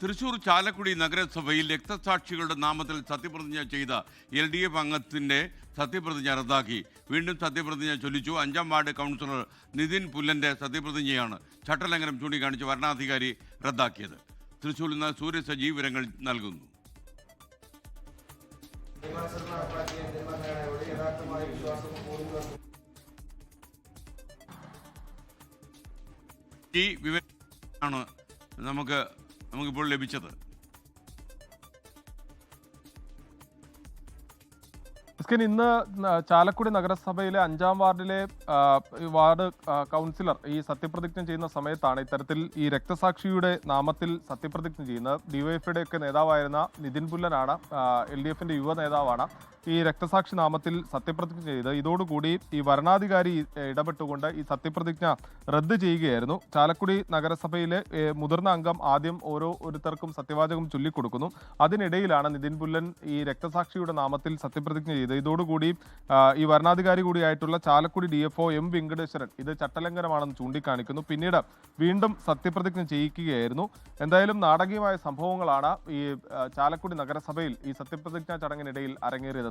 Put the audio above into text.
തൃശൂർ ചാലക്കുടി നഗരസഭയിൽ രക്തസാക്ഷികളുടെ നാമത്തിൽ സത്യപ്രതിജ്ഞ ചെയ്ത എൽ ഡി എഫ് അംഗത്തിന്റെ സത്യപ്രതിജ്ഞ റദ്ദാക്കി. വീണ്ടും സത്യപ്രതിജ്ഞ ചൊല്ലിച്ചു. അഞ്ചാം വാർഡ് കൗൺസിലർ നിതിൻ പുല്ലന്റെ സത്യപ്രതിജ്ഞയാണ് ചട്ടലംഘനം ചൂണ്ടിക്കാണിച്ച് വരണാധികാരി റദ്ദാക്കിയത്. തൃശൂരിൽ നിന്ന് സൂര്യ സജീവ് വിവരങ്ങൾ നൽകുന്നു. ഈ നമുക്ക് നമുക്കിപ്പോൾ ലഭിച്ചത്. ഇന്ന് ചാലക്കുടി നഗരസഭയിലെ അഞ്ചാം വാർഡിലെ വാർഡ് കൗൺസിലർ ഈ സത്യപ്രതിജ്ഞ ചെയ്യുന്ന സമയത്താണ് ഇത്തരത്തിൽ ഈ രക്തസാക്ഷിയുടെ നാമത്തിൽ സത്യപ്രതിജ്ഞ ചെയ്യുന്നത്. ഡിവൈഎഫ്ഐയുടെ ഒക്കെ നേതാവായിരുന്ന നിതിൻ പുല്ലനാണ് എൽ ഡി എഫിന്റെ യുവ നേതാവാണ്. ഈ രക്തസാക്ഷി നാമത്തിൽ സത്യപ്രതിജ്ഞ ചെയ്ത് ഇതോടുകൂടി ഈ വരണാധികാരി ഇടപെട്ടുകൊണ്ട് ഈ സത്യപ്രതിജ്ഞ റദ്ദ് ചെയ്യുകയായിരുന്നു. ചാലക്കുടി നഗരസഭയിലെ മുതിർന്ന അംഗം ആദ്യം ഓരോ ഓരോരുത്തർക്കും സത്യവാചകം ചൊല്ലിക്കൊടുക്കുന്നു. അതിനിടയിലാണ് നിതിൻ പുല്ലൻ ഈ രക്തസാക്ഷിയുടെ നാമത്തിൽ സത്യപ്രതിജ്ഞ ചെയ്ത് ഇതോടുകൂടി ഈ വരണാധികാരി കൂടിയായിട്ടുള്ള Chalakudy D F M Venkateswaran ഇത് ചട്ടലംഘനമാണെന്ന് ചൂണ്ടിക്കാണിക്കുന്നു. പിന്നീട് വീണ്ടും സത്യപ്രതിജ്ഞ ചെയ്യിക്കുകയായിരുന്നു. എന്തായാലും നാടകീയമായ സംഭവങ്ങളാണ് ഈ ചാലക്കുടി നഗരസഭയിൽ ഈ സത്യപ്രതിജ്ഞാ ചടങ്ങിനിടയിൽ അരങ്ങേറിയത്.